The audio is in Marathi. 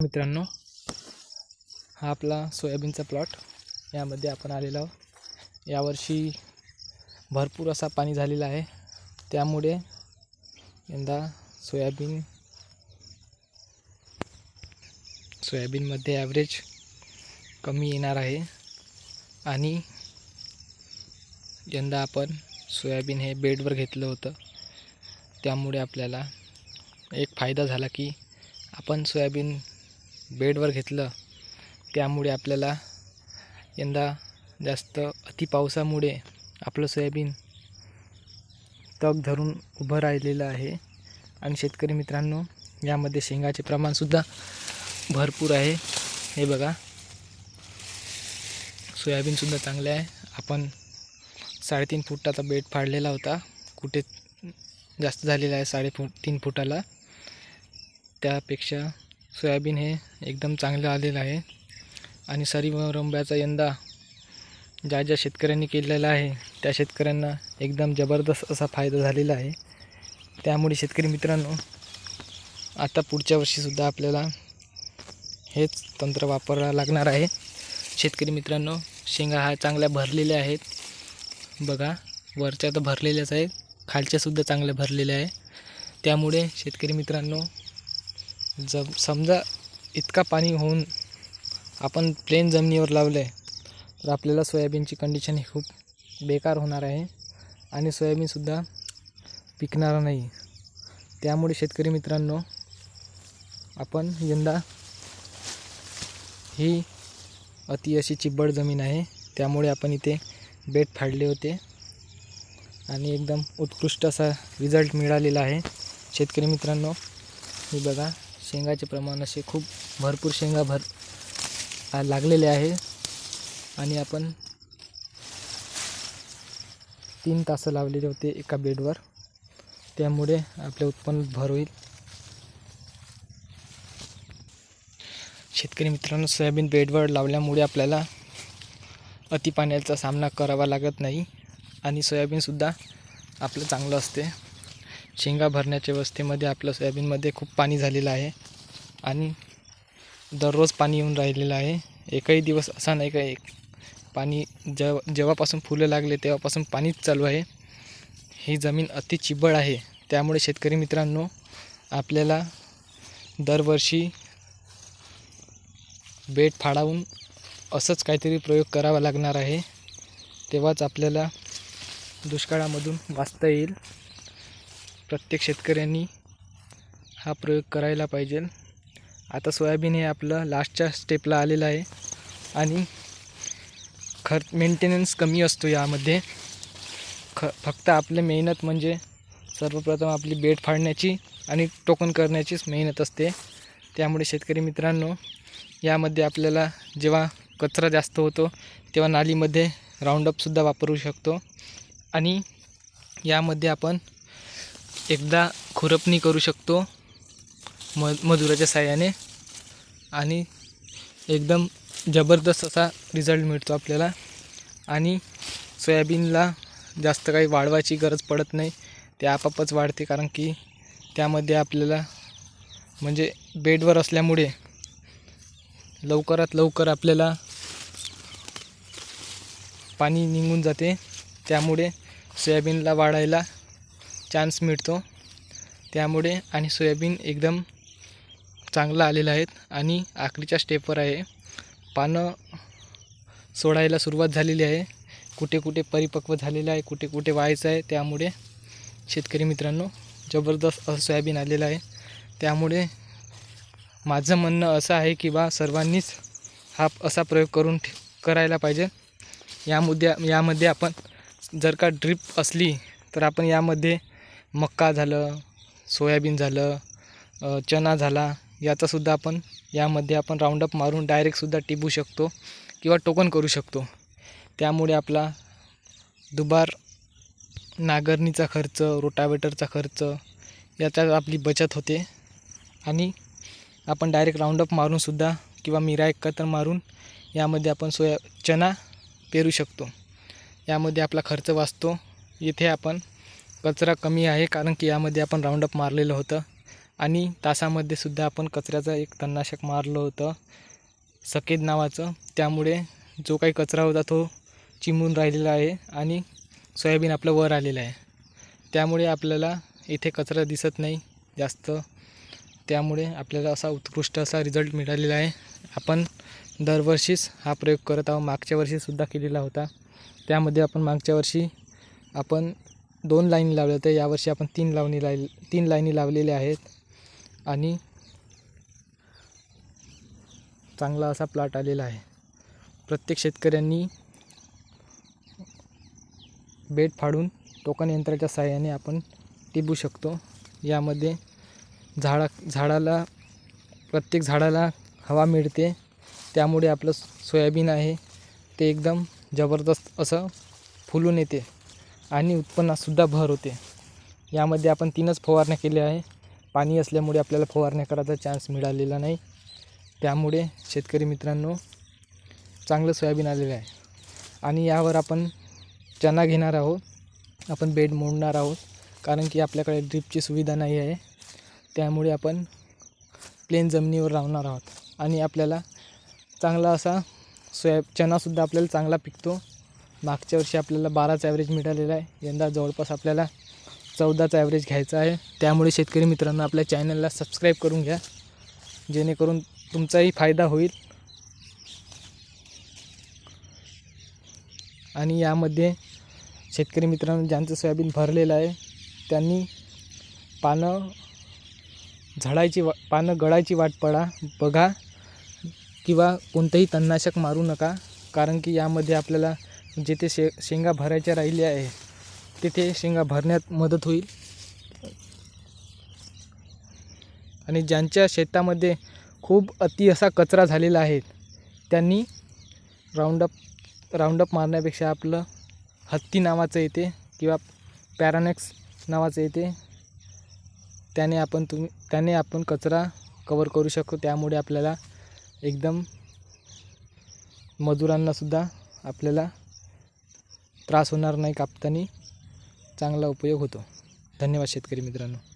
मित्रांनो हा आपला सोयाबीनचा प्लॉट यामध्ये आपण आलेलो आहोत. यावर्षी भरपूर असा पाणी झालेला आहे. त्यामुळे यंदा सोयाबीन सोयाबीनमध्ये ॲव्हरेज कमी येणार आहे. आणि यंदा आपण सोयाबीन हे बेडवर घेतलं होतं. त्यामुळे आपल्याला एक फायदा झाला की आपण सोयाबीन बेडवर घेतलं त्यामुळे आपल्याला यंदा जास्त अति पावसामुळे आपलं सोयाबीन तग धरून उभं राहिलेलं आहे. आणि शेतकरी मित्रांनो यामध्ये शेंगाचे प्रमाणसुद्धा भरपूर आहे. हे बघा. सोयाबीनसुद्धा चांगले आहे. आपण साडेतीन फुटाचा बेड फाडलेला होता. कुठे जास्त झालेला आहे साडे फुट तीन फुटाला. त्यापेक्षा सोयाबीन हे एकदम चांगलं आलेलं आहे. आणि सरी रंब्याचा यंदा ज्या ज्या शेतकऱ्यांनी केलेला आहे त्या शेतकऱ्यांना एकदम जबरदस्त असा फायदा झालेला आहे. त्यामुळे शेतकरी मित्रांनो आता पुढच्या वर्षीसुद्धा आपल्याला हेच तंत्र वापरावं लागणार आहे. शेतकरी मित्रांनो शेंगा हा चांगल्या भरलेल्या आहेत. बघा वरच्या तर भरलेल्याच आहेत खालच्यासुद्धा चांगल्या भरलेल्या आहे. त्यामुळे शेतकरी मित्रांनो जब समजा इतका पाणी होऊन आपण प्लेन जमिनीवर लावलं आहे तर आपल्याला सोयाबीनची कंडिशन ही खूप बेकार होणार आहे आणि सोयाबीनसुद्धा पिकणार नाही. त्यामुळे शेतकरी मित्रांनो आपण यंदा ही अति अशी चिब्बड जमीन आहे त्यामुळे आपण इथे बेड फाडले होते आणि एकदम उत्कृष्ट असा रिझल्ट मिळालेला आहे. शेतकरी मित्रांनो हे बघा. शेंगाचे प्रमाण असे खूप भरपूर शेंगा भर लागलेले आहे. आणि आपण तीन तास लावलेले होते एका बेडवर. त्यामुळे आपले उत्पन्न भर होईल. शेतकरी मित्रांनो सोयाबीन बेडवर लावल्यामुळे आपल्याला अति पाण्याचा सामना करावा लागत नाही. आणि सोयाबीनसुद्धा आपलं चांगलं असते. शेंगा भरण्याच्या व्यवस्थेमध्ये आपलं सोयाबीनमध्ये खूप पाणी झालेलं आहे. आणि दररोज पाणी येऊन राहिलेलं आहे. एकही दिवस असा नाही का एक पाणी जेव जेव्हापासून फुलं लागले तेव्हापासून पाणीच चालू आहे. ही जमीन अति चिबळ आहे. त्यामुळे शेतकरी मित्रांनो आपल्याला दरवर्षी बेड फाडावून असंच काहीतरी प्रयोग करावा लागणार आहे. तेव्हाच आपल्याला दुष्काळामधून वाचता येईल. प्रत्येक शेतकऱ्यांनी हा प्रयोग करायला पाहिजे. आता सोयाबीन हे आपलं लास्टच्या स्टेपला आलेलं आहे. आणि खर्च मेंटेनन्स कमी असतो यामध्ये. ख फक्त आपलं मेहनत म्हणजे सर्वप्रथम आपली बेड फाडण्याची आणि टोकन करण्याचीच मेहनत असते. त्यामुळे शेतकरी मित्रांनो यामध्ये आपल्याला जेव्हा कचरा जास्त होतो तेव्हा नालीमध्ये राऊंडअपसुद्धा वापरू शकतो. आणि यामध्ये आपण एकदा खुरपणी करू शकतो म मजुराच्या साह्याने. आणि एकदम जबरदस्त असा रिझल्ट मिळतो आपल्याला. आणि सोयाबीनला जास्त काही वाढवायची गरज पडत नाही. ते आपापच वाढते कारण की त्यामध्ये आपल्याला म्हणजे बेडवर असल्यामुळे लवकरात लवकर आपल्याला पाणी निघून जाते. त्यामुळे सोयाबीनला वाढायला चान्स मिळतो. त्यामुळे आणि सोयाबीन एकदम चांगलं आलेलं आहेत आणि आखरीच्या स्टेपवर आहे. पानं सोडायला सुरुवात झालेली आहे. कुठे कुठे परिपक्व झालेलं आहे कुठे कुठे व्हायचं आहे त्यामुळे शेतकरी मित्रांनो जबरदस्त असं सोयाबीन आलेलं आहे. त्यामुळे माझं म्हणणं असं आहे की बा सर्वांनीच हा असा प्रयोग करून करायला पाहिजे. या मुद्द्या यामध्ये आपण जर का ड्रीप असली तर आपण यामध्ये मक्का झालं सोयाबीन झालं चना झाला याचासुद्धा आपण यामध्ये आपण राऊंडअप मारून डायरेक्टसुद्धा टिपू शकतो किंवा टोकन करू शकतो. त्यामुळे आपला दुबार नांगरणीचा खर्च रोटावेटरचा खर्च याच्यात आपली बचत होते. आणि आपण डायरेक्ट राऊंडअप मारूनसुद्धा किंवा मिरा एकत्र मारून यामध्ये आपण सोया चना पेरू शकतो. यामध्ये आपला खर्च वाचतो. येथे आपण कचरा कमी आहे कारण की यामध्ये आपण राऊंडअप मारलेलं होतं. आणि तासामध्ये सुद्धा आपण कचऱ्याचं एक तणनाशक मारलं होतं. सकेद नावाचं. त्यामुळे जो काही कचरा होता तो चिमून राहिलेला आहे आणि सोयाबीन आपलं वर आलेलं आहे. त्यामुळे आपल्याला इथे कचरा दिसत नाही जास्त. त्यामुळे आपल्याला असा उत्कृष्ट असा रिझल्ट मिळालेला आहे. आपण दरवर्षीच हा प्रयोग करत आहोत. मागच्या वर्षीसुद्धा केलेला होता. त्यामध्ये आपण मागच्या वर्षी आपण दोन लाईनी लावल्या होत्या यावर्षी आपण तीन लावणी लाव तीन लाईनी लावलेल्या आहेत. आणि चांगला असा प्लॉट आलेला आहे. प्रत्येक शेतकऱ्यांनी बेड फाडून टोकन यंत्राच्या सहाय्याने आपण टिबू शकतो. यामध्ये झाडा झाडाला प्रत्येक झाडाला हवा मिळते. त्यामुळे आपलं सोयाबीन आहे ते एकदम जबरदस्त असं फुलून येते. आणि उत्पन्नातसुद्धा भर होते. यामध्ये आपण तीनच फवारण्या केल्या आहे. पाणी असल्यामुळे आपल्याला फवारण्या करायचा चान्स मिळालेला नाही. त्यामुळे शेतकरी मित्रांनो चांगलं सोयाबीन आलेलं आहे. आणि यावर आपण चना घेणार आहोत. आपण बेड मोडणार आहोत. कारण की आपल्याकडे ड्रीपची सुविधा नाही आहे. त्यामुळे आपण प्लेन जमिनीवर राहणार आहोत. आणि आपल्याला चांगला असा सोया चनासुद्धा आपल्याला चांगला पिकतो. मागच्या वर्षी आपल्याला बाराचा ॲव्हरेज मिळालेला आहे. यंदा जवळपास आपल्याला चौदाचा ॲव्हरेज घ्यायचा आहे. त्यामुळे शेतकरी मित्रांनो आपल्या चॅनलला सबस्क्राईब करून घ्या. जेणेकरून तुमचाही फायदा होईल. आणि यामध्ये शेतकरी मित्रांनो ज्यांचं सोयाबीन भरलेलं आहे त्यांनी पानं झाडायची वा पानं गळायची वाट पडा बघा किंवा कोणतंही तणनाशक मारू नका. कारण की यामध्ये आपल्याला जिथे शे शेंगा भरायच्या राहिल्या आहे तिथे शेंगा भरण्यात मदत होईल. आणि ज्यांच्या शेतामध्ये खूप अति असा कचरा झालेला आहे त्यांनी राऊंडअप राऊंडअप मारण्यापेक्षा आपलं हत्ती नावाचं येते किंवा पॅरानेक्स नावाचं येते त्याने आपण तुम्ही त्याने आपण कचरा कवर करू शकतो. त्यामुळे आपल्याला एकदम मजुरांनासुद्धा आपल्याला त्रास होणार नाही कापताना. चांगला उपयोग होतो. धन्यवाद शेतकरी मित्रांनो.